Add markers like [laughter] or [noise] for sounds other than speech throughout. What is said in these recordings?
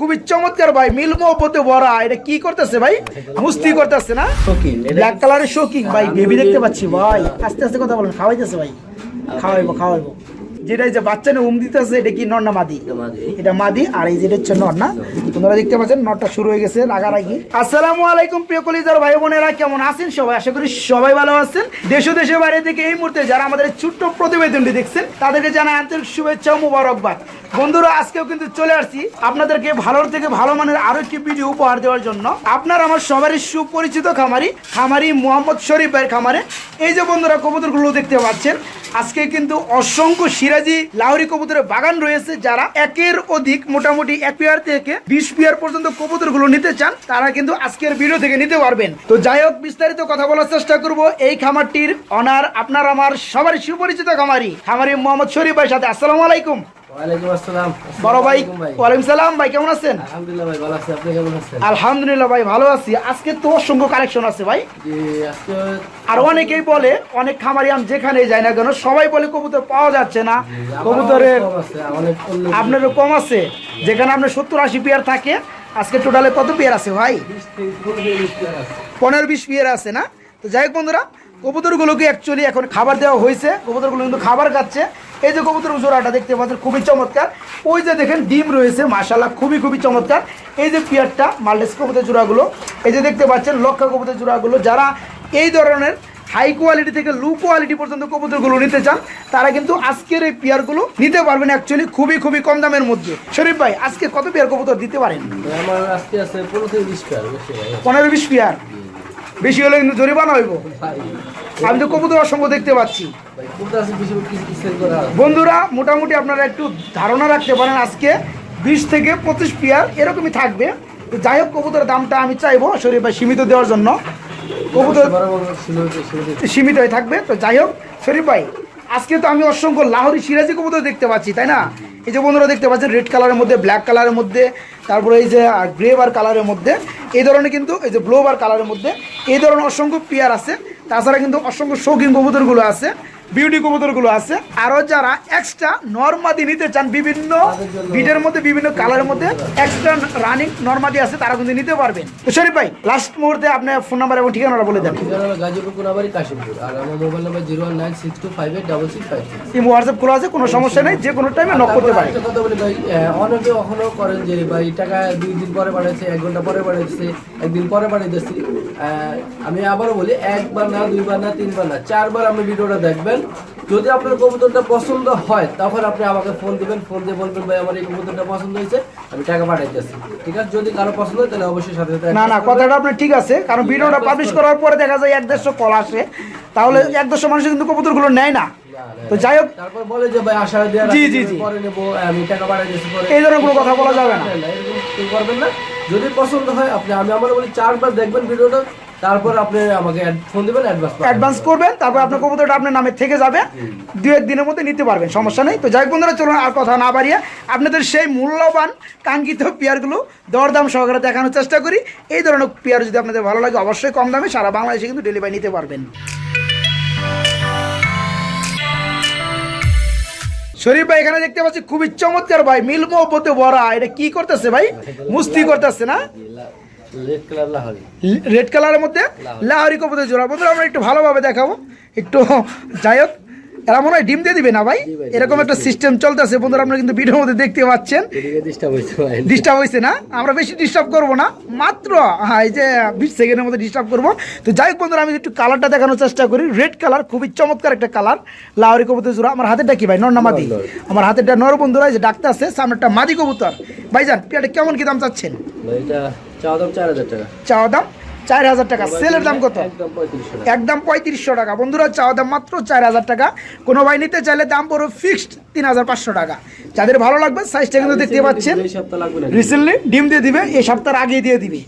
খুবই চমৎকার ভাই মিল মোহব্বতে ভরা। এটা কি করতেছে ভাই? মুস্তি করতেছে না? ব্ল্যাক কালারের শোকিং ভাই বেবি দেখতে পাচ্ছি ভাই। আস্তে আস্তে কথা বলেন খাওয়াইতেছে ভাই। খাওয়াইবো খাওয়াইবো। যেটা যে বাচ্চা নিয়ে উম দিতেছে এটা কি নর না মাদি? এটা মাদি। আর এই যেটা হচ্ছে নর না? তোমরা দেখতে পাচ্ছেন নরটা শুরু হয়ে গেছে রাগারাগি। আসসালামু আলাইকুম প্রিয় কলিজার ভাই বোনেরা কেমন আছেন সবাই? আশা করি সবাই ভালো আছেন। দেশ দেশের বাইরে থেকে এই মুহূর্তে যারা আমাদের ছোট্ট প্রতিবেদনটি দেখছেন তাদেরকে জানাই আন্তরিক শুভেচ্ছা ও মুবারকবাদ। বন্ধুরা, আজকেও কিন্তু চলে আসছি আপনাদেরকে ভালোর থেকে ভালো মানের আরও একটি ভিডিও উপহার দেওয়ার জন্য। আপনার আমার সবারই সুপরিচিত খামারি খামারি মোহাম্মদ শরীফের খামারে। এই যে বন্ধুরা, কবুতরগুলো দেখতে পাচ্ছেন, আজকে কিন্তু অসংখ্য সিরাজি লাহরি কবুতরের বাগান রয়েছে যারা একের অধিক মোটামুটি এক পেয়ার থেকে বিশ পেয়ার পর্যন্ত কবুতরগুলো নিতে চান, তারা কিন্তু আজকের ভিডিও থেকে নিতে পারবেন। তো যাই হোক, বিস্তারিত কথা বলার চেষ্টা করব। এই খামারটির অনার আপনার আমার সবারই সুপরিচিত খামারি খামারি মোহাম্মদ শরীফের সাথে। আসসালামু আলাইকুম। বড় ভাই ওয়ালাইকুম সালাম ভাই কেমন আছেন? আলহামদুলিল্লাহ ভাই ভালো আছি। আপনি কেমন আছেন? আলহামদুলিল্লাহ ভাই ভালো আছি। আজকে তো অসংখ্য কালেকশন আছে ভাই। আর অনেকেই বলে অনেক খামারি আমি যেখানে যাই না কেন সবাই বলে কবুতর পাওয়া যাচ্ছে না। কবুতরের কম আছে, আপনারও কম আছে। যেখানে আপনার সত্তর আশি পেয়ার থাকে আজকে টোটালে কত পেয়ার আছে ভাই? পনেরো বিশ। পনেরো পেয়ার আছে না? তো যাই হোক বন্ধুরা কবুতরগুলোকে অ্যাকচুয়ালি এখন খাবার দেওয়া হয়েছে। কবুতরগুলো কিন্তু খাবার খাচ্ছে। এই যে কবুতর জোড়াটা দেখতে পাচ্ছেন খুবই চমৎকার। ওই যে দেখেন ডিম রয়েছে মাশাল্লাহ খুবই খুবই চমৎকার। এই যে পেয়ারটা মাল্টেস কবুতর জোড়াগুলো এই যে দেখতে পাচ্ছেন লক্ষা কবুতর জোড়াগুলো যারা এই ধরনের হাই কোয়ালিটি থেকে লো কোয়ালিটি পর্যন্ত কবুতরগুলো নিতে চান তারা কিন্তু আজকের এই পেয়ারগুলো নিতে পারবেন অ্যাকচুয়ালি খুবই খুবই কম দামের মধ্যে। শরীফ ভাই আজকে কত পেয়ার কবুতর দিতে পারেন? আমার আজকে আছে পনেরো বিশ ভাই পনেরো বিশ পেয়ার। বেশি হলে কিন্তু জরিমানা হইব। আমি তো কবুতর অসংখ্য দেখতে পাচ্ছি? বন্ধুরা মোটামুটি আপনারা একটু ধারণা রাখতে পারেন আজকে বিশ থেকে পঁচিশ পেয়ার এরকমই থাকবে। তো যাই হোক কবুতরের দামটা আমি চাইব শরীর ভাই সীমিত দেওয়ার জন্য। কবুতর সীমিত হয়ে থাকবে। তো যাই হোক শরীফ ভাই আজকে তো আমি অসংখ্য লাহরি সিরাজি কবুতর দেখতে পাচ্ছি, তাই না? এই যে বন্ধুরা দেখতে পাচ্ছেন রেড কালারের মধ্যে ব্ল্যাক কালারের মধ্যে, তারপরে এই যে গ্রে বার কালারের মধ্যে, এই ধরনের কিন্তু, এই যে ব্লো বার কালারের মধ্যে, এই ধরনের অসংখ্য পেয়ার আছে। তাছাড়া কিন্তু অসংখ্য শৌখিন কবুতরগুলো আছে। বিউটি কবুতরগুলো আছে। আরও যারা এক্সট্রা নর্মাদি নিতে চান বিভিন্ন বিটের মধ্যে বিভিন্ন কালারের মধ্যে এক্সট্রা রানিং নর্মাদি আছে তারা কিন্তু নিতে পারবেন। তো শরীফ ভাই লাস্ট মুহূর্তে আপনার ফোন নাম্বার এবং ঠিকানাটা বলে দেন। ঠিকানা হলো গাজীপুর কোনাবাড়ি কাশিমপুর। আর আমার mobile number zero one nine six two five eight double six five six WhatsApp খোলা আছে কোনো সমস্যা নেই যে কোনো টাইমে নক করতে পারে কথা বলি ভাই অনেকে এখনও করেন যে ভাই টাকা দুই দিন পরে পাঠাচ্ছে এক ঘণ্টা পরে পাঠাচ্ছে একদিন পরে আমি আবারও বলি একবার না দুইবার না তিনবার না চারবার আপনি ভিডিওটা দেখবেন। যদি আপনার কবুতরটা পছন্দ হয় তখন আপনি আমাকে ফোন দিবেন ফোন দিয়ে বলবেন ভাই আমার এই কবুতরটা পছন্দ হয়েছে আমি টাকা পাঠাইতেছি। ঠিক আছে? যদি কারও পছন্দ হয় তাহলে অবশ্যই সাথে সাথে না না কথাটা আপনার ঠিক আছে কারণ ভিডিওটা পাবলিশ করার পরে দেখা যায় এক দেড়শো কল আসে। তাহলে এক দেড়শো মানুষ কিন্তু কবুতরগুলো নেয় না। তো যাই হোক। তারপর বলে যে ভাই আশা দেওয়া জি, জি, জি। পরে নেব আমি টাকা পাঠাই দিয়েছি পরে এই ধরনের কোনো কথা বলা যাবে না। করবেন না। যদি পছন্দ হয় আপনি আমি আমার বলি চারবার দেখবেন ভিডিওটা তারপর আপনি আমাকে ফোন দিবেন অ্যাডভান্স অ্যাডভান্স করবেন, তারপর আপনার কবুতরটা আপনার নামে থেকে যাবে। দু এক দিনের মধ্যে নিতে পারবেন, সমস্যা নেই। তো যাই বন্ধুরা, চলুন আর কথা না বাড়িয়ে আপনাদের সেই মূল্যবান, কাঙ্ক্ষিত পেয়ারগুলো দরদাম সহকারে দেখানোর চেষ্টা করি। এই ধরনের পেয়ার যদি আপনাদের ভালো লাগে, অবশ্যই কম দামে সারা বাংলাদেশে কিন্তু ডেলিভারি নিতে পারবেন। শরীফ ভাই, এখানে দেখতে পাচ্ছি, খুবই চমৎকার ভাই। মিল মোহব্বতে ভরা এটা কি করতেছে ভাই? মুস্তি করতেছে না? রেড কালারের মধ্যে লাহরি। কবুতর জোড়া। বন্ধুরা আমরা একটু ভালোভাবে দেখাবো। একটু যাই হোক এরা মনে হয় ডিম দিয়ে দিবে না ভাই? এরকম একটা সিস্টেম চলতেছে। বন্ধুরা আপনারা কিন্তু ভিডিওর মধ্যে দেখতে পাচ্ছেন। ডিস্টার্ব হয়েছে না? আমরা বেশি ডিস্টার্ব করব না। মাত্র হ্যাঁ এই যে বিশ সেকেন্ডের মধ্যে ডিস্টার্ব করব। তো যাই হোক বন্ধুরা আমি একটু কালারটা দেখানোর চেষ্টা করি। রেড কালার খুবই চমৎকার একটা কালার লাহরি কবুতর জোড়া। আমার হাতেরটা কি ভাই? নর না মাদি? আমার হাতেরটা নর বন্ধুরা এই যে ডাক্তার আছে। সামনে একটা মাদি কবুতর। ভাইজান পেয়ারটা কেমন কি দাম চাচ্ছেন? এটা চাওয়া দাম চার হাজার টাকা। চাওয়া দাম চার হাজার টাকা। সেলের দাম কত? একদম পঁয়ত্রিশশো টাকা। বন্ধুরা চাওয়া দাম মাত্র চার হাজার টাকা। কোনো ভাই নিতে চাইলে দাম পড়ো ফিক্সড তিন হাজার পাঁচশো টাকা। যাদের ভালো লাগবে সাইজটা কিন্তু দেখতে পাচ্ছেন। রিসেন্টলি ডিম দিয়ে দিবে এই সপ্তাহের আগে দিয়ে দিবে।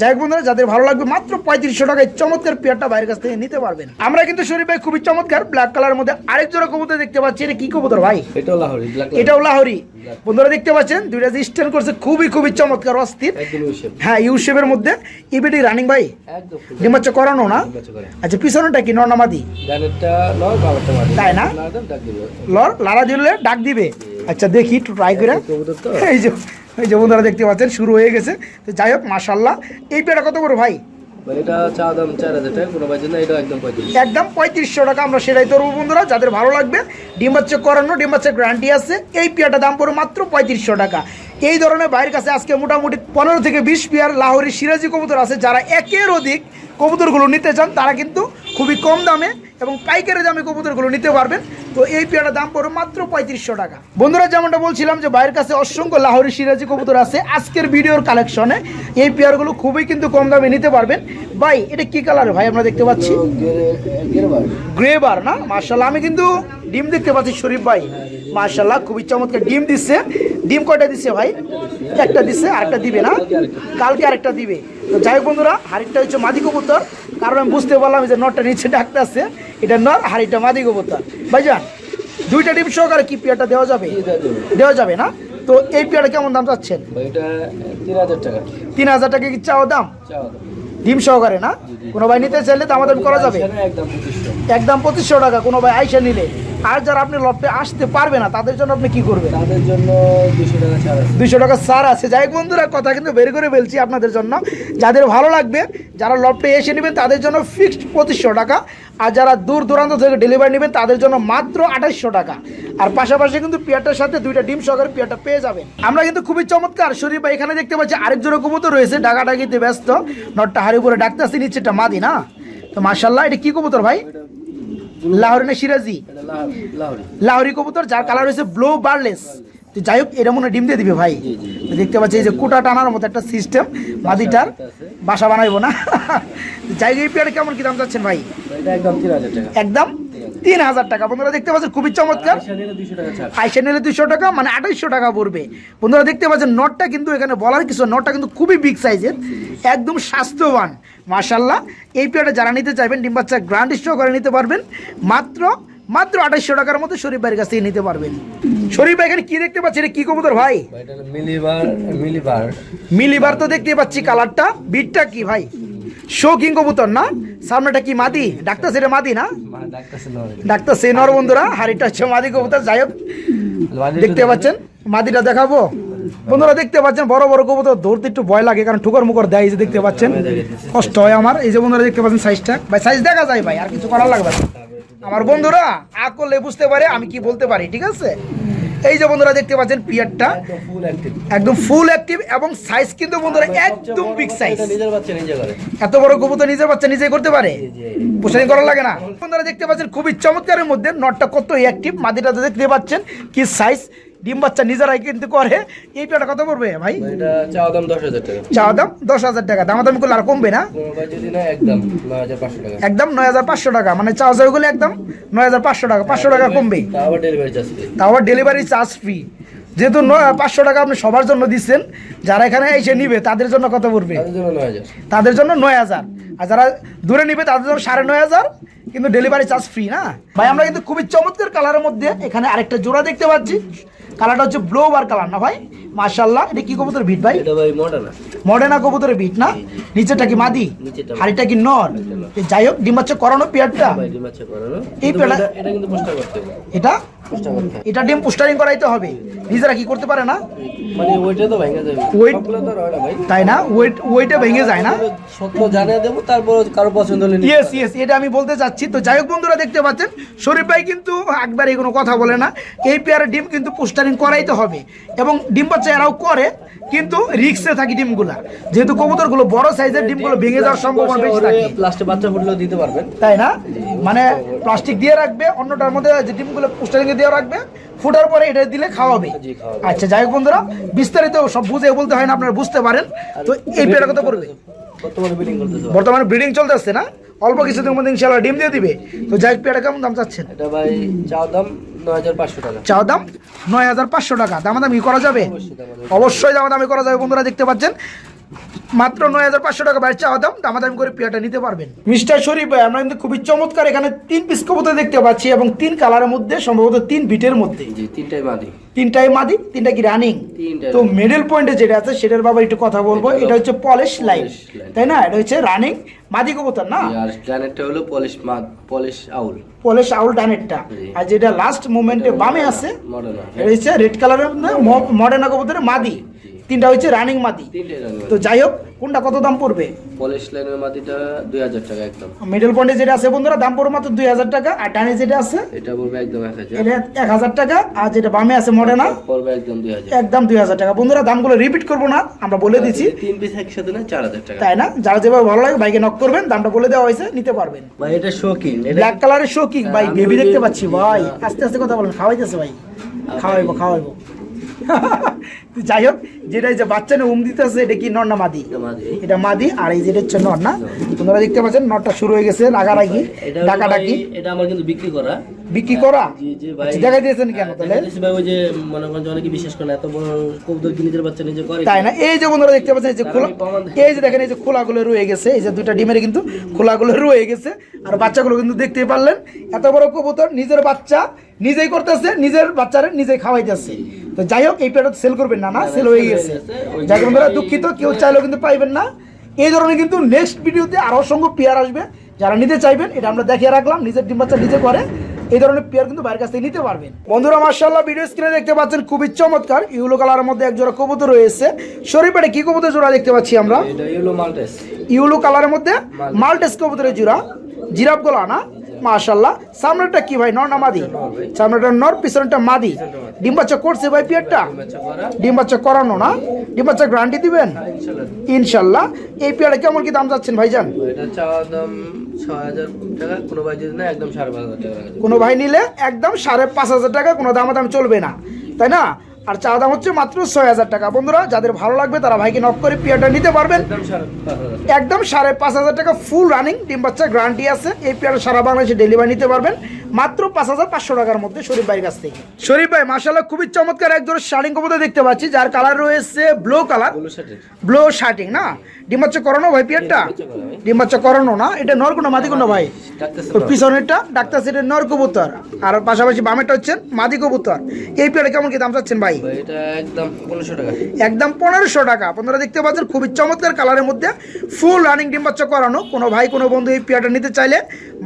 যাই হোক বন্ধুরা যাদের ভালো লাগবে মাত্র পঁয়ত্রিশশো টাকায় চমৎকার পেয়ারটা বাইরের কাছ থেকে নিতে পারবেন। আমরা কিন্তু শরীফ ভাই খুবই চমৎকার ব্ল্যাক কালার মধ্যে আরেক জোড়া কবুতর দেখতে পাচ্ছি। এটা কি কবুতর ভাই? এটাও লাহরি এটাও লাহরি। বন্ধুরা দেখতে পাচ্ছেন দুইটা যে স্ট্যান্ড করছে খুবই খুবই চমৎকার অস্থির। হ্যাঁ ইউ শেপের মধ্যে। ইবিটি রানিং ভাই? full করানো না? আচ্ছা পিছনেটা কি নর্নামাদি তাই না? লর লারা দিলে ডাক দিবে। আচ্ছা দেখি একটু ট্রাই করে। এই যে এই যে বন্ধুরা দেখতে পাচ্ছেন শুরু হয়ে গেছে। তো যাই হোক মাসাল্লাহ এই পেয়ারা কত বড় ভাই? ভাই এটা চা দাম চার হাজার টাকা কোনো ভাই জন্য এটা একদম পঁয়ত্রিশ। একদম পঁয়ত্রিশশো টাকা আমরা সেটাই তরবো বন্ধুরা যাদের ভালো লাগবে। ডিম বাচ্চা করানো ডিম বাচ্চার গ্যারান্টি আছে। এই পেয়ারটা দাম পড়ে মাত্র পঁয়ত্রিশশো টাকা। এই ধরনের বাইরের কাছে আজকে মোটামুটি পনেরো থেকে বিশ পেয়ার লাহোরি সিরাজি কবুতর আছে। যারা একের অধিক কবুতরগুলো নিতে চান তারা কিন্তু খুবই কম দামে এবং পাইকারি দামে কবুতরগুলো নিতে পারবেন। তো এই পেয়ারটার দাম পড়ে মাত্র পঁয়ত্রিশশো টাকা। বন্ধুরা, যেমনটা বলছিলাম যে বাইরের কাছে অসংখ্য লাহোরি সিরাজি কবুতর আছে। আজকের ভিডিওর কালেকশনে এই পেয়ারগুলো খুবই কিন্তু কম দামে নিতে পারবেন। ভাই, এটা কি কালার? ভাই, আমরা দেখতে পাচ্ছি। গ্রেবার না? মার্শাল্লাহ আমি কিন্তু ডিম দেখতে পাচ্ছি, শরীফ ভাই। মার্শাল্লাহ খুবই চমৎকার ডিম দিচ্ছে ডিম কয়টা দিচ্ছে ভাই? একটা দিচ্ছে আরেকটা দিবে না? কালকে আরেকটা দিবে। তো যাই হোক বন্ধুরা হাড়িটা হচ্ছে মাদি কবুতর। কারণ আমি বুঝতে পারলাম যে নটটা নিচে ডাকতে আছে। এটা নর হাড়িটা মাদি কবুতর ভাইজান দুইটা ডিম সহকারে কি পেয়ারটা দেওয়া যাবে? দেওয়া যাবে না? তো এই পেয়ারটা কেমন দাম চাচ্ছেন? এটা তিন হাজার টাকা। তিন হাজার টাকা কি চাওয়া দাম? চাও দাম। ডিম সহকারে না? কোনো ভাই নিতে চাইলে তো আমাদের করা যাবে। একদম পঁচিশশো টাকা কোনো ভাই আইসা নিলে। আর যারা আপনি লটে আসতে পারবে না তাদের জন্য আপনি কি করবেন? তাদের জন্য দুশো টাকা ছাড় আছে। সার আছে। যাই বন্ধুরা কথা কিন্তু বের করে ফেলছি আপনাদের জন্য। যাদের ভালো লাগবে যারা লটে এসে নেবেন তাদের জন্য ফিক্সড পঁচিশশো টাকা। আর যারা দূর দূরান্ত থেকে ডেলিভারি নেবেন তাদের জন্য মাত্র আঠাশশো টাকা। আর পাশাপাশি কিন্তু পেয়ারটার সাথে দুইটা ডিম সহকারে পেয়ারটা পেয়ে যাবেন। আমরা কিন্তু খুবই চমৎকার। শরীফ ভাই এখানে দেখতে পাচ্ছি আরেক জোড়া কবুতর রয়েছে ডাকাডাকিতে ব্যস্ত। নটটা হাড়ি উপরে ডাকতে আসতে নিচেটা মাদি না? তো মার্শাল্লাহ এটা কি কবুতর ভাই? লাহোরি না সিরাজি? লাহোরি। কবুতর যার কালার হয়েছে ব্লু বার্লেস তো যাই হোক এটা মনে ডিম দিয়ে দিবে ভাই। দেখতে পাচ্ছি এই যে কুটা টানার মতো একটা সিস্টেম মাদিটার বাসা বানাইবো না। [laughs] যাই হোক এই পেয়ারে কেমন কি দাম চাচ্ছেন ভাই? একদম তিন হাজার টাকা। একদম তিন হাজার টাকা। বন্ধুরা দেখতে পাচ্ছেন খুবই চমৎকার। আইসা নিলে দুশো টাকা মানে আঠাইশশো টাকা পড়বে। বন্ধুরা দেখতে পাচ্ছেন নটটা কিন্তু এখানে বলার কিছু নটটা কিন্তু খুবই বিগ সাইজের একদম স্বাস্থ্যবান। মার্শাল্লাহ এই পেয়ারটা যারা নিতে চাইবেন ডিম বাচ্চা গ্রান্ড স্টোর করে নিতে পারবেন। মাত্র মাত্র আঠাইশশো টাকার মতো শরীফ ভাইয়ের কাছ থেকে নিতে পারবেন। শরীফ ভাই এখানে কি দেখতে পাচ্ছি? এটা কি কবুতর ভাই? এটা মিলিবার মিলিবার মিলিবার তো দেখতে পাচ্ছি কালারটা। বিটটা কি ভাই? শৌকিং কবুতর না? সামনেটা কি মাদি? ডাক্তার সেটা মাদি না? ডাকতেছে নর বন্ধুরা হাড়িটা হচ্ছে মাদি কবুতর যাই হোক। দেখতে পাচ্ছেন? মাদিটা দেখাবো। বন্ধুরা দেখতে পাচ্ছেন? বড় বড় কবুতর ধরতে একটু ভয় লাগে কারণ ঠুকর মুকর দেয় এই যে দেখতে পাচ্ছেন? কষ্ট হয় আমার। এই যে বন্ধুরা দেখতে পাচ্ছেন সাইজটা ভাই সাইজ দেখা যায় ভাই আর কিছু করার লাগবে আমার বন্ধুরা আ করলে বুঝতে পারে আমি কি বলতে পারি ঠিক আছে? এই যে বন্ধুরা দেখতে পাচ্ছেন পিয়ারটা একদম ফুল অ্যাক্টিভ এবং সাইজ কিন্তু বন্ধুরা একদম বিগ সাইজ এত বড় কবুতর নিজের বাচ্চা নিজে করতে পারে? পোষানি করা লাগে না। বন্ধুরা দেখতে পাচ্ছেন খুবই চমৎকারের মধ্যে নটটা কত অ্যাক্টিভ মাদিটা দেখতে পাচ্ছেন কি সাইজ ডিম বাচ্চা নিজেরাই কিন্তু করে। এই পেটা কত পড়বে ভাই? চাওয়া দাম দশ হাজার টাকা। চা দাম দশ হাজার টাকা। দামাদামি করলে আর কমবে না? একদম নয় হাজার পাঁচশো টাকা। মানে চা গুলো একদম নয় হাজার পাঁচশো টাকা। পাঁচশো টাকা কমবে তাও ডেলিভারি চার্জ ফ্রি যেহেতু পাঁচশো টাকা আপনি সবার জন্য দিচ্ছেন যারা এখানে এসে নিবে তাদের জন্য কত পড়বে? তাদের জন্য নয় হাজার। আর যারা দূরে নিবে তাদের জন্য সাড়ে নয় হাজার কিন্তু ডেলিভারি চার্জ ফ্রি না? ভাই আমরা কিন্তু খুবই চমৎকার কালারের মধ্যে এখানে আরেকটা জোড়া দেখতে পাচ্ছি। কালারটা হচ্ছে ব্লো বার কালার না ভাই? মার্শাল্লাহ এটা কি কবুতর ভিট ভাই? এটা ভাই মডার্ন কবুতরের ভিট না? নিচেটা কি মাদি? হাড়িটা কি নর? যাই হোক ডিম বাচ্চা করানো পেয়ারটা। করানো। এই পেলা- এটা- কিন্তু পোস্টার করতে এটা ডিম পোস্টারিং করাইতে হবে। নিজেরা কি করতে পারে না? মানে ওইটা তো ভেঙে যাবে। ওয়েট তো হয় না ভাই। তাই না? ওয়েট ওইটা ভেঙে যায় না? সত্য জানিয়ে দেব তারপর কারও পছন্দ হলে ইয়েস ইয়েস এটা আমি বলতে চাচ্ছি। তো যাই হোক বন্ধুরা দেখতে পাচ্ছেন শরীফ ভাই কিন্তু একবারই কোনো কথা বলে না। এই পেয়ারের ডিম কিন্তু পোস্টারিং করাইতে হবে। এবং ডিম বাচ্চা এরাও করে কিন্তু রিক্সে থাকি ডিমগুলা। যেহেতু কবুতরগুলো বড় সাইজের ডিমগুলো ভেঙে যাওয়ার সম্ভাবনা বেশি থাকে। প্লাস্টে বাচ্চা ফুটলেও দিতে পারবেন। তাই না? মানে প্লাস্টিক দিয়ে রাখবে অন্যটার মধ্যে যে ডিমগুলো পোস্টারিং দিয়ে রাখবে ফুটার পরে এটা দিলে খাওয়াবে। আচ্ছা যাই হোক বন্ধুরা বিস্তারিত সব বুঝে বলতে হয় না আপনারা বুঝতে পারেন। তো এই পেয়ারটা কত পড়বে? বর্তমানে ব্রিডিং চলতেছে। না? অল্প কিছুদিন মধ্যে ইনশাল্লাহ ডিম দিয়ে দিবে। তো যাই হোক পেয়ারটা কেমন দাম চাচ্ছেন? এটা ভাই চাওয়া দাম নয় হাজার পাঁচশো টাকা। চাও দাম? নয় হাজার পাঁচশো টাকা। দামাদামি করা যাবে। অবশ্যই দামাদামি করা যাবে বন্ধুরা দেখতে পাচ্ছেন। মাত্র নয় হাজার পাঁচশো টাকা বাইরে চাওয়া দাম দামাদামি করে পেয়ারটা নিতে পারবেন। মিস্টার শরীফ ভাই আমরা কিন্তু খুবই চমৎকার এখানে তিন পিস কবুতর দেখতে পাচ্ছি এবং তিন কালারের মধ্যে সম্ভবত তিন বিটের মধ্যে। জি তিনটাই মাদি। তিনটাই মাদি তিনটা কি রানিং তো মিডল পয়েন্টে যেটা আছে সেটার বাবা একটু কথা বলব। এটা হচ্ছে পলিশ লাইন তাই না? এটা হচ্ছে রানিং মাদি কবুতর না? আর ডানেরটা হলো পলিশ মাদ পলিশ আউল পলিশ আউল ডানেরটা। আর যেটা লাস্ট মুভমেন্টে বামে আছে এটা হচ্ছে রেড কালারের মডার্ন কবুতরের মাদি। তিনটা হচ্ছে রানিং মাদি তো যাই হোক কোনটা কত দাম পড়বে? পলিশ লাইনের মাটিটা দুই হাজার টাকা একদম। মিডল পয়েন্টে যেটা আছে বন্ধুরা দাম পড়বে মাত্র দুই হাজার টাকা আর ডানে যেটা আছে এটা পড়বে একদম এক হাজার। এটা এক হাজার টাকা আর যেটা বামে আছে মডেনা পড়বে একদম দুই হাজার। একদম দুই হাজার টাকা। বন্ধুরা দামগুলো রিপিট করব না আমরা বলে দিচ্ছি। তিন পিস একসাথে না চার হাজার টাকা। তাই না? যারা যেভাবে ভালো লাগে বাইকে নক করবেন দামটা বলে দেওয়া হয়েছে নিতে পারবেন। ভাই এটা এটা ব্ল্যাক কালারের শোকিং ভাই বেবি দেখতে পাচ্ছি ভাই। আস্তে আস্তে কথা বলেন খাওয়াইতেছে ভাই। খাওয়াইবো খাওয়াইবো। [laughs] যাই হোক যেটা যে বাচ্চা না উম দিতেছে এটা কি নর্না না মাদি? এটা মাদি। আর এই যেটা হচ্ছে নর না? তোমরা দেখতে পাচ্ছেন নরটা শুরু হয়ে গেছে রাগারাগি ডাকাডাকি। এটা আমার কিন্তু বিক্রি করা। বিক্রি করা? আচ্ছা, দেখাই দিয়েছেন কেন তাহলে? ভাই ওই যে মনে করেন অনেকে বিশ্বাস করে এত বড় কবুতর কি নিজের বাচ্চা নিজে করে তাই না? এই যে বন্ধুরা দেখতে পাচ্ছেন এই যে খোলা দেখি। এই যে দেখেন এই যে খোলাগুলো রয়ে গেছে এই যে দুইটা ডিমের কিন্তু খোলাগুলো রয়ে গেছে। আর বাচ্চাগুলো কিন্তু দেখতেই পারলেন এত বড় কবুতর নিজের বাচ্চা নিজেই করতেছে নিজের বাচ্চারে নিজেই খাওয়াইতেছে। তো যাই হোক এই পেয়ারটা সেল করবেন না না? সেল হয়ে গেছে। যাই হোক বন্ধুরা দুঃখিত কেউ চাইলেও কিন্তু পাইবেন না। এই ধরনের কিন্তু নেক্সট ভিডিওতে আরও অসংখ্য পেয়ার আসবে। যারা নিতে চাইবেন এটা আমরা দেখিয়ে রাখলাম নিজের ডিম বাচ্চা নিজে করে। এই ধরনের পেয়ার কিন্তু বাইরের কাছ থেকে নিতে পারবেন। বন্ধুরা মার্শাল্লাহ ভিডিও স্ক্রিনে দেখতে পাচ্ছেন খুবই চমৎকার। ইউলো কালারের মধ্যে এক জোড়া কবুতর রয়েছে। শরীফেটে কি কবুতর জোড়া দেখতে পাচ্ছি আমরা? এটা ইউলো মাল্টেস। ইউলো কালারের মধ্যে মাল্টেস কবুতরের জোড়া। জিরাফ গোলা না? মাশাল্লাহ সামনেটা কি ভাই? নর না মাদি? সামনেটা নর পিছনেটা মাদি? ডিম বাচ্চা করছে ভাই পেয়ারটা? বাচ্চা ডিম বাচ্চা করানো না? ডিম বাচ্চা গ্যারান্টি দিবেন? ইনশাল্লাহ এই পেয়ারে কেমন কি দাম যাচ্ছেন ভাইজান? দাম কোনো ভাই যদি না একদম সাড়ে পাঁচ হাজার টাকা। কোনো ভাই নিলে একদম সাড়ে পাঁচ হাজার টাকা কোনো দামাদাম চলবে না। তাই না? আর চা দাম হচ্ছে মাত্র ছয় হাজার টাকা। বন্ধুরা যাদের ভালো লাগবে তারা ভাইকে নক করে পেয়ারটা নিতে পারবেন। একদম সাড়ে পাঁচ হাজার টাকা। ফুল রানিং ডিম বাচ্চা গ্যারান্টি আছে। এই পেয়ারটা সারা বাংলাদেশে ডেলিভারি নিতে পারবেন। মাত্র পাঁচ হাজার পাঁচশো টাকার মধ্যে শরীফ ভাইয়ের কাছ থেকে। শরীফ ভাই মাসাল্লাহ খুবই চমৎকার এক ধরনের শাড়িং কবুতর দেখতে পাচ্ছি যার কালার রয়েছে ব্লু কালার ব্লু শার্টিং না? ডিম বাচ্চা করানো ভাই পেয়ারটা। ডিম বাচ্চা করানো না? এটা নর কোনো মাদি কোনো ভাই? পিছনেরটা ডাক্তার সেটের নর কবুতর। আর পাশাপাশি বামেরটা হচ্ছেন মাদি কবুতর। এই পেয়ারে কেমন কি দাম চাচ্ছেন ভাই? ভাই, এটা একদম পনেরোশো টাকা। একদম পনেরোশো টাকা। আপনারা দেখতে পাচ্ছেন খুবই চমৎকার কালারের মধ্যে ফুল রানিং ডিম বাচ্চা করানো। কোনো ভাই কোনো বন্ধু এই পেয়ারটা নিতে চাইলে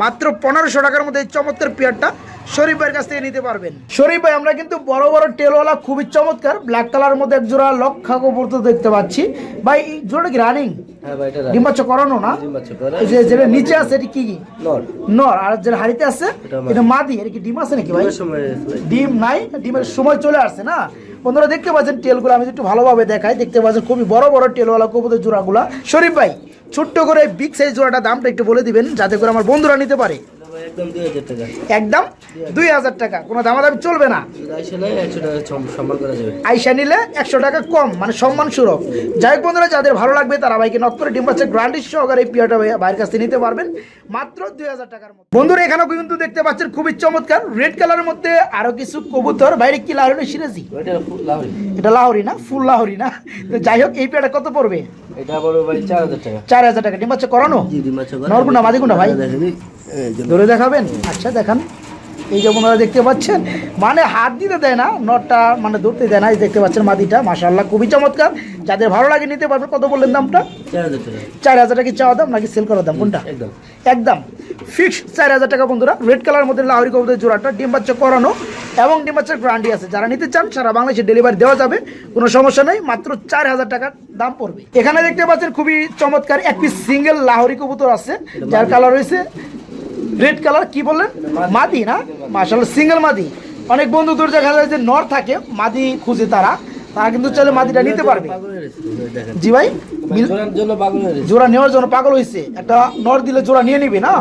মাত্র পনেরোশো টাকার মধ্যে এই চমৎকার পেয়ারটা শরীফ ভাইয়ের কাছ থেকে নিতে পারবেন। শরীফ ভাই আমরা কিন্তু বড় বড় টেলওয়ালা খুবই চমৎকার ব্ল্যাক কালারের মধ্যে এক জোড়া লক্ষা কবুতর দেখতে পাচ্ছি। ভাই জোড়াটা কি রানিং হ্যাঁ ভাই ডিম করানো না? ডিম বাচ্চা করা এই যে যেটা নিচে আছে এটা কি কি? নর। নর আর যেটা হাড়িতে আছে এটা মাদি। এটা কি ডিম আছে নাকি ভাই। ডিম নাই ডিমের সময় চলে আসছে না? বন্ধুরা দেখতে পাচ্ছেন টেলগুলো আমি একটু ভালোভাবে দেখাই দেখতে পাচ্ছেন খুবই বড় বড় টেলওয়ালা কবুতর জোড়াগুলা। শরীফ ভাই ছোট্ট করে বিগ সাইজ জোড়াটা দামটা একটু বলে দিবেন যাতে করে আমার বন্ধুরা নিতে পারে। একদম দুই হাজার টাকা। কোনো দামাদামি চলবে না। আইসে নিলে একশো টাকা কম মানে সম্মান সুরভ যাই হোক বন্ধুরা যাদের ভালো লাগবে তারা ভাইকে নক করে ডিম পাচ্ছে গ্রান্ডিস সহকারে এই পিয়াটা ভাইয়ের কাছ থেকে নিতে পারবেন। মাত্র দুই হাজার টাকার মধ্যে। বন্ধুরা এখানেও কিন্তু দেখতে পাচ্ছেন খুবই চমৎকার। রেড কালারের মধ্যে আরও কিছু কবুতর। বাইরে কি লাহরি সিরাজি? এটা লাহরি না ফুল লাহরি না। তো যাই হোক এই পেয়াটা কত পড়বে? এটা ভাই চার হাজার টাকা। চার হাজার টাকা। ডিম করানো? নরকুন্ডা মাদিকুন্ডা ভাই। ধরে দেখাবেন? আচ্ছা দেখান। এই যে আপনারা দেখতে পাচ্ছেন মানে হাত দিতে দেয় না নটটা মানে ধরতে দেয় না এই দেখতে পাচ্ছেন মাদিটা মাশাল্লাহ খুবই চমৎকার। যাদের ভালো লাগে নিতে পারবে কত বললেন দামটা? চার হাজার টাকা। চার হাজার টাকা কি চাওয়া দাম নাকি সেল করার দাম? কোনটা? একদম। একদম। ফিক্সড চার হাজার টাকা বন্ধুরা রেড কালার মধ্যে লাহরি কবুতরের জোড়াটা ডিম বাচ্চা করানো এবং ডিম বাচ্চার গ্যারান্টি আছে। যারা নিতে চান সারা বাংলাদেশে ডেলিভারি দেওয়া যাবে কোনো সমস্যা নেই মাত্র চার হাজার টাকার দাম পড়বে। এখানে দেখতে পাচ্ছেন খুবই চমৎকার একটি সিঙ্গেল লাহরি কবুতর আছে যার কালার রয়েছে রেড কালার কি বললেন? মাদি না? মাশাআল্লাহ সিঙ্গেল মাদি। অনেক বন্ধু দেখা যায় যে নর থাকে, মাদি খুঁজে তারা। তারা কিন্তু চাইলে মাদিটা নিতে পারবে। জি ভাই। জোড়া নেওয়ার জন্য পাগল হয়েছে একটা নর দিলে জোড়া নিয়ে নিবে না?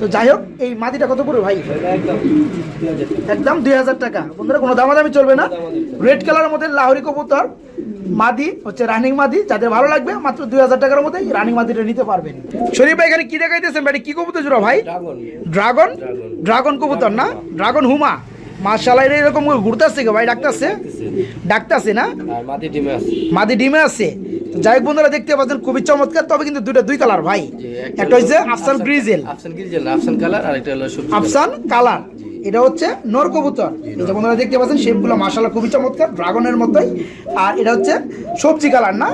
তো যাই হোক এই মাদিটা কত পড়বে ভাই? একদম দুই হাজার টাকা। একদম দুই হাজার টাকা বন্ধুরা কোনো দামাদামি চলবে না। রেড কালারের মধ্যে লাহরি কবুতর মাদি হচ্ছে রানিং মাদি। যাদের ভালো লাগবে মাত্র দুই হাজার টাকার মধ্যে রানিং মাদিটা নিতে পারবেন। শরীফ ভাই এখানে কি দেখাইতেছেন? ভাই কি কবুতর জোড়া ভাই? ড্রাগন? ড্রাগন। ড্রাগন কবুতর না? ড্রাগন হুমা। মার্শাল্লাহ এরকম ঘুরতেছে ভাই ডাকতেছে? ডাকতেছে। না? মাটি ডিমে আছে। মাদি ডিমে আছে। যাই হোক বন্ধুরা দেখতে পাচ্ছেন খুবই চমৎকার। তবে কিন্তু দুইটা দুই কালার ভাই। একটা হচ্ছে আফসান গ্রিজেল আফসান গ্রিজেল আফসান কালার আর একটা হলো সবজি আফসান কালার। এটা হচ্ছে নর কবুতর। যে বন্ধুরা দেখতে পাচ্ছেন শেপগুলো মাশাআল্লাহ খুবই চমৎকার ড্রাগনের মতোই। আর এটা হচ্ছে সবজি কালার না?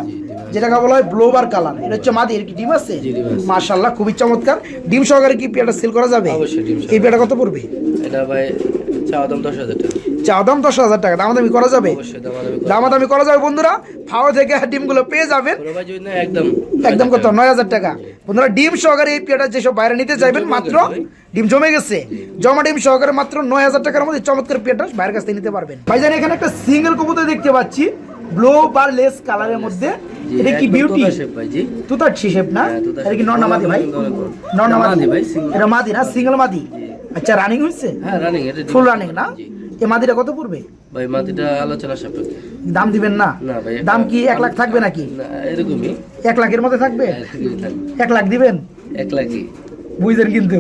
যেটাকে বলা হয় ব্লোবার কালার। এটা হচ্ছে মাদি এর কি ডিম আছে? মাশাআল্লাহ খুবই চমৎকার। ডিম সহকারে কি পেয়ারটা সেল করা যাবে? অবশ্যই ডিম এই পেয়ারটা কত পড়বে? এটা ভাই চাওয়া দাম দশ হাজার টাকা। চাওয়া দাম দশ হাজার টাকা দামাদামি করা যাবে? দামাদামি করা যাবে। বন্ধুরা ফাওয়া থেকে ডিমগুলো পেয়ে যাবেন। একদম একদম কত নয় হাজার টাকা। বন্ধুরা ডিম সহকারে এই যেসব বাইরে নিতে চাইবেন মাত্র ডিম জমে গেছে। জমা ডিম সহকারে মাত্র নয় হাজার টাকার মধ্যে চমৎকার পেয়ারটা বাইরের কাছ থেকে নিতে পারবেন। ভাইজান এখানে একটা সিঙ্গেল কবুতর দেখতে পাচ্ছি। ব্লো বা লেস কালারের মধ্যে। এটা কি বিউটি। তুতার শেপ না? হ্যাঁ, এটা কি shape। নর মাদি ভাই? নর না নর না মাদি মাদি। ভাই, এটা মাদি না সিঙ্গেল মাদি? আচ্ছা রানিং হয়েছে? হ্যাঁ রানিং এটা ফুল রানিং না। এই মাদিটা কত পড়বে? ভাই মাটিটা আলোচনা সাপেক্ষে। দাম দিবেন না? না ভাই দাম কি এক লাখ থাকবে নাকি? না এরকমই। এক লাখের মধ্যে থাকবে? এরকমই থাকবে। এক লাখ দিবেন? এক লাখই। বুঝলেন কিন্তু।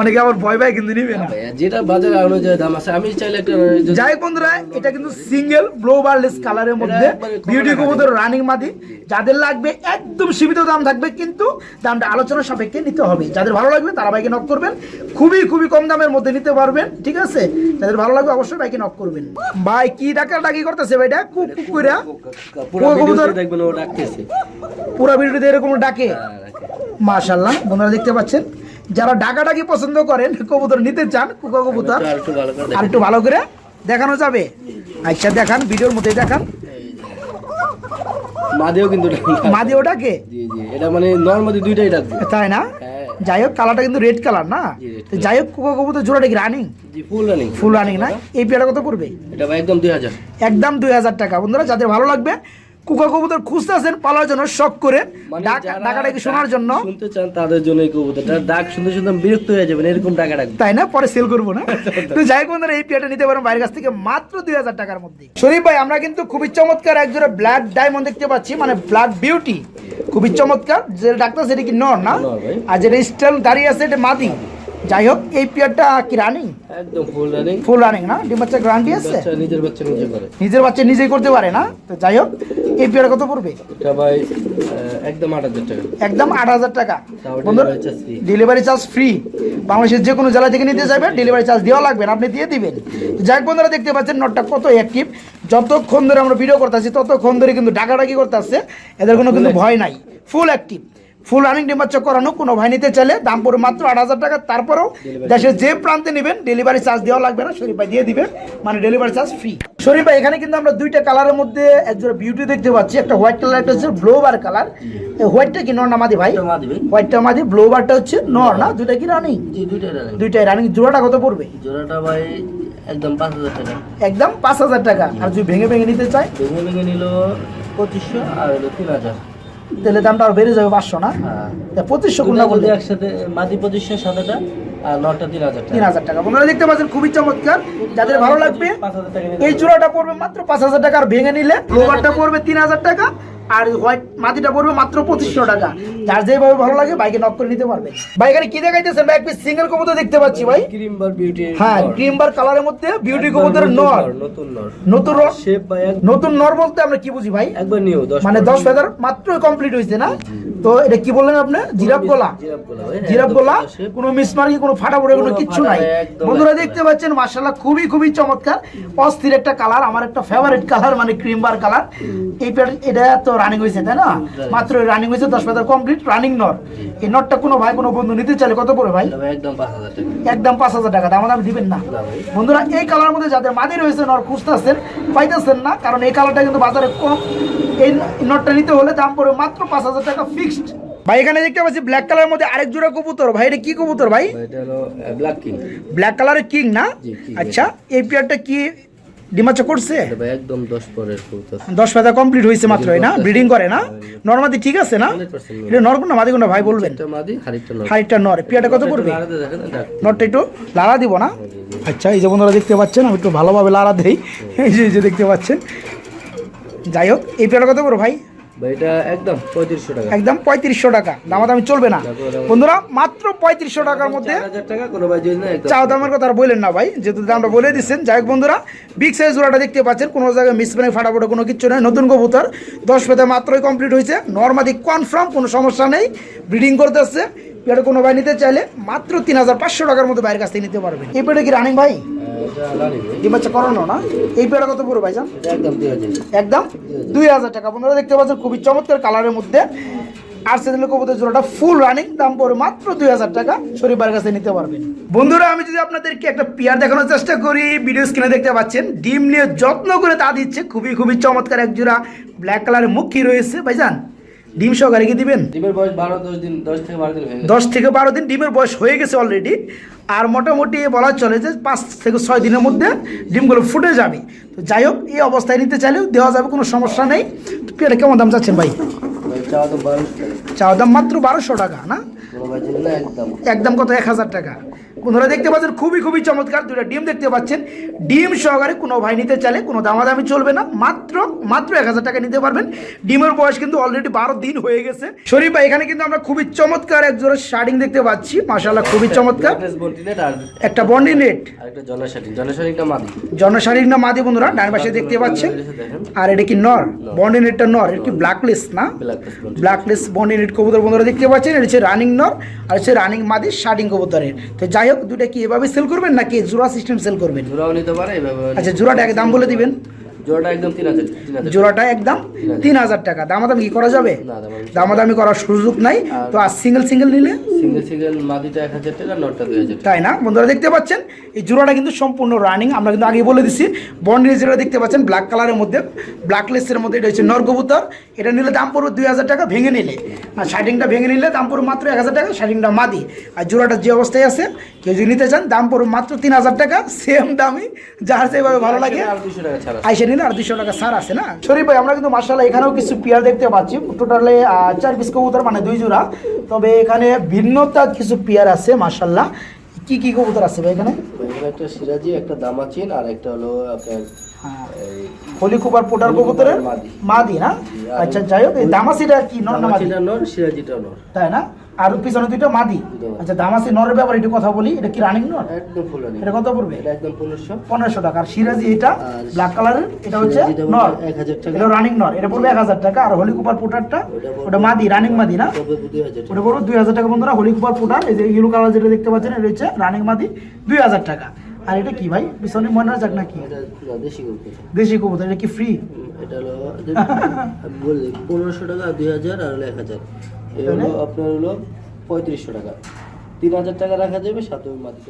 অনেকে আবার ভয় পায় কিন্তু নিবে না। ভাই, যেটা বাজারে অনুযায়ী দাম আছে আমি চাইলে একটা যাই বন্ধুরা এটা কিন্তু সিঙ্গেল ব্লো বারলেস কালারের মধ্যে বিউটি কবুতর রানিং মাদি। যাদের লাগবে একদম সীমিত দাম থাকবে কিন্তু দামটা আলোচনা সাপেক্ষে নিতে হবে। যাদের ভালো লাগবে তারা বাইকে নক করবেন। খুবই খুবই কম দামের মধ্যে নিতে পারবেন ঠিক আছে? যাদের ভালো লাগবে অবশ্যই বাইকে নক করবেন। ভাই কি ডাকা ডাকি করতেছে ভাইটা? কুক কুক পুরো ভিডিওতে দেখবেন ও ডাকতেছে। পুরো ভিডিওতে এরকম ডাকে। হ্যাঁ। মাশাল্লাহ বন্ধুরা দেখতে পাচ্ছেন যারা ডাকাডাকি পছন্দ করেন কবুতর নিতে চান কুকা কবুতর আর একটু ভালো করে দেখেন। যাবে। আচ্ছা দেখান ভিডিওর মধ্যে দেখান। মাদিও কিন্তু এটা মানে নর্মালি দুইটাই ডাকবে তাই না? হ্যাঁ। যাই হোক কালারটা কিন্তু রেড কালার না? যাই হোক কুকা কবুতর জোড়াটা কি running full running full running না? এই পেয়ারা কত পড়বে? এটা একদম দুই হাজার। একদম দুই হাজার টাকা। বন্ধুরা যাদের ভালো লাগবে কুকা কবুতর খুঁজতেছেন পালার জন্য শখ করে। মানে ডাক- ডাকাডাকি শোনার জন্য। শুনতে চান তাদের জন্য এই কবুতরটা। ডাক শুনতে শুনতে বিরক্ত হয়ে যাবেন এরকম টাকা ডাক তাই না? পরে সেল করব না। [laughs] তো যাই হোক বন্ধুরা এই পেয়ারটা নিতে পারেন বাইরের কাছ থেকে মাত্র দুই হাজার টাকার মধ্যে। শরীফ ভাই আমরা কিন্তু খুবই চমৎকার একজোড়া ব্ল্যাক ডায়মন্ড দেখতে পাচ্ছি মানে ব্ল্যাক বিউটি খুবই চমৎকার। যে ডাক্তার সেটা কি নর না। আর যেটা স্টাইল দাঁড়িয়ে আছে এটা মাদি। যাই হোক এই পেয়ারটা কি রানিং একদম ফুল রানিং ফুল রানিং না? ডিম বাচ্চা গ্যারান্টি আছে? নিজের বাচ্চা নিজে করে। নিজের বাচ্চা নিজেই করতে পারে না? তো যাই হোক এই কত পড়বে? এটা ভাই একদম আট হাজার টাকা। একদম বন্ধুরা। ডেলিভারি চার্জ ফ্রি বাংলাদেশের যে কোনো জেলা থেকে নিতে যাবেন ডেলিভারি চার্জ দেওয়া লাগবে আপনি দিয়ে দিবেন। যাই হোক বন্ধুরা দেখতে পাচ্ছেন নটটা কত অ্যাক্টিভ যতক্ষণ ধরে আমরা ভিডিও করতেছি ততক্ষণ ধরে কিন্তু ডাকাডাকি করতেছে। এদের কোনো কিন্তু ভয় নাই। ফুল অ্যাক্টিভ ফুল রানিং ডিম্বাচ্চা করানো কোনো ভাই নিতে চাইলে দাম পড়ে মাত্র আট হাজার টাকা। তারপরেও দেশের যে প্রান্তে নেবেন ডেলিভারি চার্জ দেওয়া লাগবে না শরীফ ভাই দিয়ে দিবে। মানে ডেলিভারি চার্জ ফ্রি শরীফ ভাই এখানে কিন্তু আমরা দুইটা কালারের মধ্যে একজোড়া বিউটি দেখতে পাচ্ছি। একটা হোয়াইট কালার একটা হচ্ছে ব্লোবার কালার হোয়াইটটা কি নর না মাদি ভাই? হোয়াইটটা মাদি ব্লোবারটা হচ্ছে নর না? দুইটা কি রানিং দুইটাই রানিং জোড়াটা কত পড়বে? জোড়াটা ভাই একদম পাঁচ হাজার টাকা। একদম পাঁচ হাজার টাকা। আর যদি ভেঙে ভেঙে নিতে চাই ভেঙে ভেঙে নিল পঁচিশশো আর তিন হাজার। তাহলে দামটা আর বেড়ে যাবে পাঁচশো না? হ্যাঁ। পঁচিশশো কোনটা বলতে একসাথে মাদি পঁচিশশো সাদাটা আর তিন হাজার তিন হাজার টাকা। আপনারা দেখতে পাচ্ছেন খুবই চমৎকার। যাদের ভালো লাগবে এই চূড়াটা পড়বে মাত্র পাঁচ হাজার টাকা। আর ভেঙে নিলে লোভারটা পড়বে তিন হাজার টাকা। আর হোয়াইট মাটিটা পড়বে মাত্র পঁচিশশো টাকা। যার যেভাবে ভালো লাগে বাইকে নক করে নিতে পারবে। ভাই এখানে কি দেখাইতেছেন? ভাই এক সিঙ্গেল কবুতর দেখতে পাচ্ছি ভাই। ক্রিম বার বিউটি হ্যাঁ ক্রিম বার কালারের মধ্যে বিউটি কবুতর নর। নতুন নর। নতুন নর- শেপ ভাই নতুন নর বলতে আমরা কি বুঝি ভাই? একবার নিউ মানে দশ হাজার মাত্র কমপ্লিট হয়েছে না? তো এটা কি বললেন আপনি? জিরাফ গলা? জিরাফ গোলা shape। কোনো মিসমার্কি কোনো ফাটা পড়ে কোনো কিচ্ছু নাই। বন্ধুরা দেখতে পাচ্ছেন মার্শাল্লাহ খুবই খুবই চমৎকার অস্থির একটা কালার আমার একটা ফেভারিট কালার মানে ক্রিম বার কালার। এই এটা তো রানিং হয়েছে তাই না? মাত্র রানিং হয়েছে দশ ফেদার কমপ্লিট রানিং নর এই নটটা কোনো ভাই কোনো বন্ধু নিতে চাইলে কত পড়ে ভাই? একদম পাঁচ হাজার টাকা। দাম দাম দিবেন না। বন্ধুরা এই কালার মধ্যে যাদের মাদি রয়েছে নর খুঁজতেছেন পাইতেছেন না কারণ এই কালারটা কিন্তু বাজারে কম। এই নটটা নিতে হলে দাম পড়বে মাত্র পাঁচ হাজার টাকা ফিক্সড ভাই এখানে দেখতে পাচ্ছি ব্ল্যাক কালারের মধ্যে আরেক জোড়া কবুতর। ভাই এটা কি কবুতর ভাই? ভাই, এটা হলো ব্ল্যাক কিং ব্ল্যাক কালারের কিং না? আচ্ছা এই পেয়ারটা কি ডিমাচা করছে? একদম দশ পরের কবুতর। পাতা কমপ্লিট হয়েছে মাত্র না? ব্রিডিং করে না? নর্মাদি ঠিক আছে না? এটা নর কোনটা মাদি কোনটা ভাই বলবেন। এটা মাদি নর। হাইটটা নর। পেয়ারটা কত এটা নটটা একটু লাড়া দিব না? আচ্ছা এই যে বন্ধুরা দেখতে পাচ্ছেন আমি একটু ভালোভাবে লাড়া দেই। এই যে দেখতে পাচ্ছেন। যাই হোক এই পেয়ারটা কত বড় ভাই ভাই? এটা একদম পঁয়ত্রিশশো টাকা। একদম পঁয়ত্রিশশো টাকা। দামাদামি চলবে না। বন্ধুরা মাত্র পঁয়ত্রিশশো টাকার মধ্যে টাকা কোনো চাও দামের কথা আর বললেন না ভাই যেহেতু দামটা বলে দিচ্ছেন। যাই হোক বন্ধুরা বিগ সাইজ জোড়াটা দেখতে পাচ্ছেন কোনো জায়গায় মিসপ্যানে ফাটাফাটা কোনো কিছু নেই। নতুন কবুতর দশ পেতে মাত্রই কমপ্লিট হয়েছে। নর্মাদি কনফার্ম কোনো সমস্যা নেই। ব্রিডিং করতেছে পেটে কোনো ভাই নিতে চাইলে মাত্র তিন হাজার পাঁচশো টাকার মধ্যে বাইরের কাছ থেকে নিতে পারবে এই পেটে কি রানিং ভাই? এটা লাড়ি ভাই এই বাচ্চা করানো না? এই পেটে কত পড়বে ভাইজান? একদম দুই হাজার। একদম? দুই হাজার টাকা। বন্ধুরা দেখতে পাচ্ছেন খুবই চমৎকার কালারের মধ্যে কবুতর জোড়াটা ফুল রানিং দাম পড়ে মাত্র দুই হাজার টাকা। শরীফের কাছে নিতে পারবেন। বন্ধুরা আমি যদি আপনাদেরকে একটা পেয়ার দেখানোর চেষ্টা করি ভিডিও স্ক্রিনে দেখতে পাচ্ছেন ডিম নিয়ে যত্ন করে তা দিচ্ছে। খুবই খুবই চমৎকার এক জোড়া ব্ল্যাক কালারের মুখী রয়েছে ভাইজান। ডিম সহকারে কি দিবেন? ডিমের বয়স বারো দশ দিন দশ থেকে বারো দিন দশ থেকে বারো দিন ডিমের বয়স হয়ে গেছে অলরেডি আর মোটামুটি বলা চলে যে পাঁচ থেকে ছয় দিনের মধ্যে ডিমগুলো ফুটে যাবে। তো যাই হোক এই অবস্থায় নিতে চাইলেও দেওয়া যাবে কোনো সমস্যা নেই। পেয়ারটা কেমন দাম চাচ্ছেন ভাই? চাওয়া দাম মাত্র বারোশো টাকা না? একদম কত? এক হাজার টাকা। বন্ধুরা দেখতে পাচ্ছেন খুবই খুবই চমৎকার দুটা ডিম দেখতে পাচ্ছেন। ডিম সহকারে কোনো ভাই নিতে চাইলে কোনো দামাদামি চলবে না মাত্র মাত্র এক হাজার টাকা নিতে পারবেন। ডিমের বয়স কিন্তু অলরেডি বারো দিন হয়ে গেছে। শরীফ ভাই এখানে কিন্তু আমরা খুবই চমৎকার এক জোড়া শার্টিং দেখতে পাচ্ছি মাশাল্লাহ খুবই চমৎকার। একটা বন্ডি নেট জনশারীর না মাদি। বন্ধুরা ডান পাশে দেখতে পাচ্ছেন। আর এটা কি নর? বন্ডি নেটটা নর এটা কি ব্ল্যাক লিস্ট না? ব্ল্যাকনেস ব্ল্যাক লিস্ট বন্ডি নেট কবুতর বন্ধুরা দেখতে পাচ্ছেন এটা হচ্ছে রানিং নর আর হচ্ছে রানিং মাদি শার্টিং কবুতরের। তো যাই হোক দুটা কি এভাবে সেল করবেন নাকি জোড়া সিস্টেম সেল করবেন? জোড়াও নিতে পারে আচ্ছা জোড়াটা দাম বলে দিবেন। জোড়াটা একদম তিন হাজার জোড়াটা একদম তিন হাজার। টাকা। দামাদামি কি করা যাবে? দাম দামাদামি করার সুযোগ নাই। তো আর সিঙ্গেল সিঙ্গেল নিলে? সিঙ্গেল সিঙ্গেল মাদিটা এক হাজার টাকা নটটা দুই হাজার তাই না? বন্ধুরা দেখতে পাচ্ছেন এই জোড়াটা কিন্তু সম্পূর্ণ রানিং আমরা কিন্তু আগেই বলে দিছি বন্ডের যেটা দেখতে পাচ্ছেন ব্ল্যাক কালারের মধ্যে ব্ল্যাক লেসের মধ্যে এটা হচ্ছে নরকবুতর। এটা নিলে দাম পড়বে দুই হাজার টাকা ভেঙে নিলে। আর শার্টিংটা ভেঙে নিলে দাম পড়বে মাত্র এক হাজার টাকা শার্টিংটা মাদি। আর জোড়াটা যে অবস্থায় আছে কেউ যদি নিতে চান দাম পড়বে মাত্র তিন হাজার টাকা সেম দামই যার যেভাবে ভালো লাগে। আইসে নিলে আর দুশো টাকা ছাড় আছে না? শরীফ ভাই আমরা কিন্তু মার্শাল্লাহ এখানেও কিছু পেয়ার দেখতে পাচ্ছি। টোটালে চার পিস কবুতর মানে দুই জোড়া। তবে এখানে ভিন্নতা কিছু পেয়ার আছে মার্শাল্লাহ কি কি কবুতর আছে ভাই এখানে? একটা সিরাজি একটা দামাচিন আর একটা হলো আপনার হ্যাঁ। কুপার পোটার কবুতরের? মাদি। না? আচ্ছা যাই হোক দামাসিটা কি? নর না মাদি? নর সিরাজিটা নর। তাই না? আর পিছনে দুইটা মাদি। আচ্ছা দাম আছে নরের ব্যাপারে একটু কথা বলি এটা কি রানিং নর? একদম ফুল এটা কত পড়বে? এটা একদম 1500 1500 টাকা। আর সিরাজি এটা ব্ল্যাক কালারের এটা হচ্ছে নর। 1000 টাকা। এটা রানিং নর। এটা পড়বে 1000 টাকা। আর হলি কুপার পোটারটা ওটা মাদি রানিং মাদি না? ওটা পড়বে 2000 টাকা। বন্ধুরা। হলি কুপার পোটার এই যে ইয়েলো কালার যেটা দেখতে পাচ্ছেন এটা হচ্ছে রানিং মাদি 2000 টাকা। আর এটা কি ভাই? পিছনে মনে রাখ নাকি? দেশি কবুতর। দেশি কবুতর এটা কি ফ্রি এটা হলো 1500 টাকা 2000 আর 1000 এ হলো আপনার হলো পঁয়ত্রিশশো টাকা। তিন হাজার টাকা রাখা যাবে সাথে মাত্র